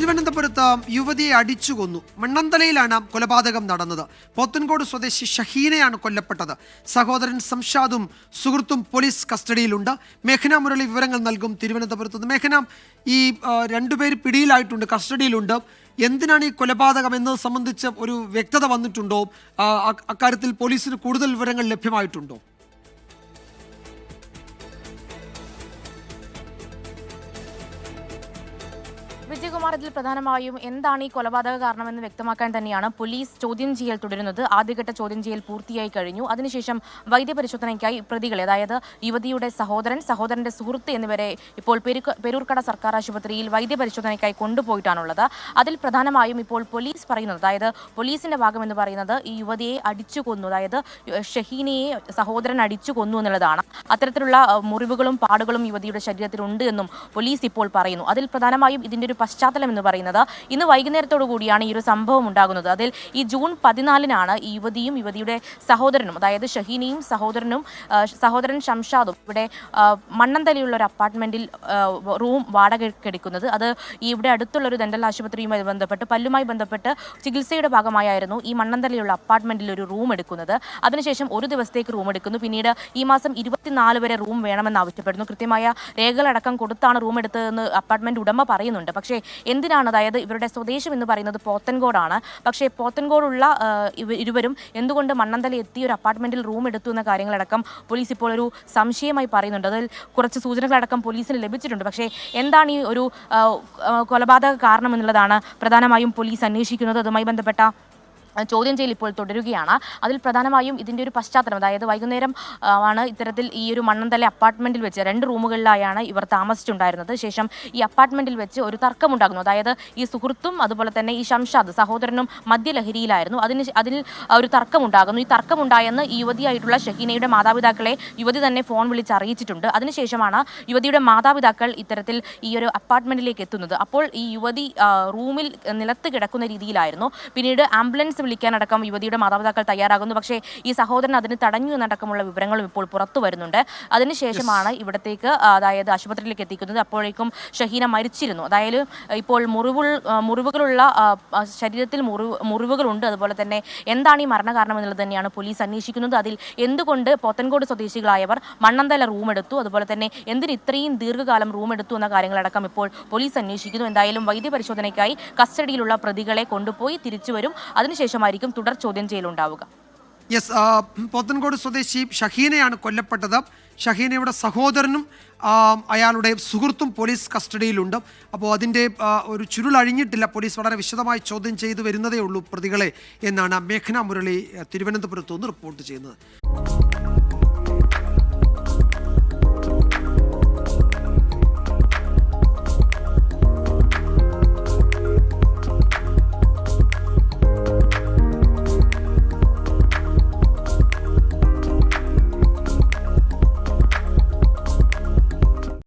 തിരുവനന്തപുരത്ത് യുവതിയെ അടിച്ചു കൊന്നു. മണ്ണന്തലയിലാണ് കൊലപാതകം നടന്നത്. പോത്തൻകോട് സ്വദേശി ഷഹീനയാണ് കൊല്ലപ്പെട്ടത്. സഹോദരൻ സംഷാദും സുഹൃത്തും പോലീസ് കസ്റ്റഡിയിലുണ്ട്. മേഘന മുരളി വിവരങ്ങൾ നൽകും തിരുവനന്തപുരത്ത് നിന്ന് മേഘന ഈ രണ്ടുപേര് പിടിയിലായിട്ടുണ്ട് കസ്റ്റഡിയിലുണ്ട്. എന്തിനാണ് ഈ കൊലപാതകം എന്നത് സംബന്ധിച്ച് ഒരു വ്യക്തത വന്നിട്ടുണ്ടോ? അക്കാര്യത്തിൽ പോലീസിന് കൂടുതൽ വിവരങ്ങൾ ലഭ്യമായിട്ടുണ്ടോ? വിജയകുമാർ ഇതിൽ പ്രധാനമായും എന്താണ് ഈ കൊലപാതക കാരണമെന്ന് വ്യക്തമാക്കാൻ തന്നെയാണ് പോലീസ് ചോദ്യം ചെയ്യൽ തുടരുന്നത്. ആദ്യഘട്ട ചോദ്യം ചെയ്യൽ പൂർത്തിയായി കഴിഞ്ഞു. അതിനുശേഷം വൈദ്യപരിശോധനയ്ക്കായി പ്രതികളെ അതായത് യുവതിയുടെ സഹോദരൻ സഹോദരന്റെ സുഹൃത്ത് എന്നിവരെ ഇപ്പോൾ പെരൂർക്കട സർക്കാർ ആശുപത്രിയിൽ വൈദ്യപരിശോധനയ്ക്കായി കൊണ്ടുപോയിട്ടാണുള്ളത്. അതിൽ പ്രധാനമായും ഇപ്പോൾ പോലീസ് പറയുന്നത് അതായത് പോലീസിന്റെ ഭാഗം എന്ന് പറയുന്നത് ഈ യുവതിയെ അടിച്ചു കൊന്നു അതായത് ഷഹീനയെ സഹോദരൻ അടിച്ചു കൊന്നു എന്നുള്ളതാണ്. അത്തരത്തിലുള്ള മുറിവുകളും പാടുകളും യുവതിയുടെ ശരീരത്തിലുണ്ട് എന്നും പോലീസ് ഇപ്പോൾ പറയുന്നു. അതിൽ പ്രധാനമായും ഇതിന്റെ ഒരു പശ്ചാത്തലം എന്ന് പറയുന്നത് ഇന്ന് വൈകുന്നേരത്തോടു കൂടിയാണ് ഈ ഒരു സംഭവം ഉണ്ടാകുന്നത്. അതിൽ ഈ ജൂൺ പതിനാലിനാണ് ഈ യുവതിയും യുവതിയുടെ സഹോദരനും അതായത് ഷഹീനയും സഹോദരനും സഹോദരൻ ഷംഷാദും ഇവിടെ മണ്ണന്തലിയുള്ള ഒരു അപ്പാർട്ട്മെന്റിൽ റൂം വാടകയ്ക്കെടുക്കുന്നത്. അത് ഇവിടെ അടുത്തുള്ള ഒരു ദന്തൽ ആശുപത്രിയുമായി ബന്ധപ്പെട്ട് പല്ലുമായി ബന്ധപ്പെട്ട് ചികിത്സയുടെ ഭാഗമായിരുന്നു ഈ മണ്ണന്തലയുള്ള അപ്പാർട്ട്മെന്റിൽ ഒരു റൂം എടുക്കുന്നത്. അതിനുശേഷം ഒരു ദിവസത്തേക്ക് റൂം എടുക്കുന്നു. പിന്നീട് ഈ മാസം ഇരുപത്തിനാല് വരെ റൂം വേണമെന്ന് ആവശ്യപ്പെടുന്നു. കൃത്യമായ രേഖകളടക്കം കൊടുത്താണ് റൂം എടുത്തതെന്ന് അപ്പാർട്ട്മെന്റ് ഉടമ പറയുന്നുണ്ട്. പക്ഷേ എന്തിനാണ്? അതായത് ഇവരുടെ സ്വദേശം എന്ന് പറയുന്നത് പോത്തൻകോടാണ്. പക്ഷേ പോത്തൻകോടുള്ള ഇരുവരും എന്തുകൊണ്ട് മണ്ണന്തല എത്തി ഒരു അപ്പാർട്ട്മെന്റിൽ റൂം എടുത്തു എന്ന കാര്യങ്ങളടക്കം പോലീസ് ഇപ്പോൾ ഒരു സംശയമായി പറയുന്നുണ്ട്. അതിൽ കുറച്ച് സൂചനകളടക്കം പോലീസിന് ലഭിച്ചിട്ടുണ്ട്. പക്ഷേ എന്താണ് ഈ ഒരു കൊലപാതക കാരണം എന്നുള്ളതാണ് പ്രധാനമായും പോലീസ് അന്വേഷിക്കുന്നത്. അതുമായി ബന്ധപ്പെട്ട ചോദ്യം ചെയ്യൽ ഇപ്പോൾ തുടരുകയാണ്. അതിൽ പ്രധാനമായും ഇതിന്റെ ഒരു പശ്ചാത്തലം അതായത് വൈകുന്നേരം ആണ് ഇത്തരത്തിൽ ഈ ഒരു മണ്ണന്തല അപ്പാർട്ട്മെന്റിൽ വെച്ച് രണ്ട് റൂമുകളിലായാണ് ഇവർ താമസിച്ചിട്ടുണ്ടായിരുന്നത് ശേഷം ഈ അപ്പാർട്ട്മെന്റിൽ വെച്ച് ഒരു തർക്കമുണ്ടാകുന്നു. അതായത് ഈ സുഹൃത്തും അതുപോലെ തന്നെ ഈ ഷംഷാദ് സഹോദരനും മദ്യലഹരിയിലായിരുന്നു. അതിന് അതിൽ ഒരു തർക്കമുണ്ടാകുന്നു. ഈ തർക്കമുണ്ടായെന്ന് ഈ യുവതിയായിട്ടുള്ള ഷഹീനയുടെ മാതാപിതാക്കളെ യുവതി തന്നെ ഫോൺ വിളിച്ച് അറിയിച്ചിട്ടുണ്ട്. അതിനുശേഷമാണ് യുവതിയുടെ മാതാപിതാക്കൾ ഇത്തരത്തിൽ ഈ ഒരു അപ്പാർട്ട്മെന്റിലേക്ക് എത്തുന്നത്. അപ്പോൾ ഈ യുവതി റൂമിൽ നിലത്ത് കിടക്കുന്ന രീതിയിലായിരുന്നു. പിന്നീട് ആംബുലൻസ് വിളിക്കാനടക്കം യുവതിയുടെ മാതാപിതാക്കൾ തയ്യാറാകുന്നു. പക്ഷേ ഈ സഹോദരൻ അതിന് തടഞ്ഞു എന്നടക്കമുള്ള വിവരങ്ങളും ഇപ്പോൾ പുറത്തു വരുന്നുണ്ട്. അതിനുശേഷമാണ് ഇവിടത്തേക്ക് അതായത് ആശുപത്രിയിലേക്ക് എത്തിക്കുന്നത്. അപ്പോഴേക്കും ഷഹീന മരിച്ചിരുന്നു. അതായത് ഇപ്പോൾ മുറിവുൾ മുറിവുകളുള്ള ശരീരത്തിൽ മുറിവ് മുറിവുകളുണ്ട്. അതുപോലെ തന്നെ എന്താണ് ഈ മരണകാരണം എന്നുള്ളത് തന്നെയാണ് പോലീസ് അന്വേഷിക്കുന്നത്. അതിൽ എന്തുകൊണ്ട് പോത്തൻകോട് സ്വദേശികളായവർ മണ്ണന്തല റൂം എടുത്തു അതുപോലെ തന്നെ എന്തിന് ഇത്രയും ദീർഘകാലം റൂം എടുത്തു എന്ന കാര്യങ്ങളടക്കം ഇപ്പോൾ പോലീസ് അന്വേഷിക്കുന്നു. എന്തായാലും വൈദ്യപരിശോധനയ്ക്കായി കസ്റ്റഡിയിലുള്ള പ്രതികളെ കൊണ്ടുപോയി തിരിച്ചു വരും. അതിനുശേഷമായിരിക്കും തുടർ ചോദ്യം ചെയ്യലുണ്ടാവുക. യെസ് പോത്തൻകോട് സ്വദേശി ഷഹീനയാണ് കൊല്ലപ്പെട്ടത്. ഷഹീനയുടെ സഹോദരനും അയാളുടെ സുഹൃത്തും പോലീസ് കസ്റ്റഡിയിലുണ്ട്. അപ്പോൾ അതിന്റെ ഒരു ചുരുൾ അഴിഞ്ഞിട്ടില്ല. പോലീസ് വളരെ വിശദമായി ചോദ്യം ചെയ്തു വരുന്നതേ ഉള്ളൂ പ്രതികളെ എന്നാണ് മേഘന മുരളി തിരുവനന്തപുരത്ത് നിന്ന് റിപ്പോർട്ട് ചെയ്യുന്നത്.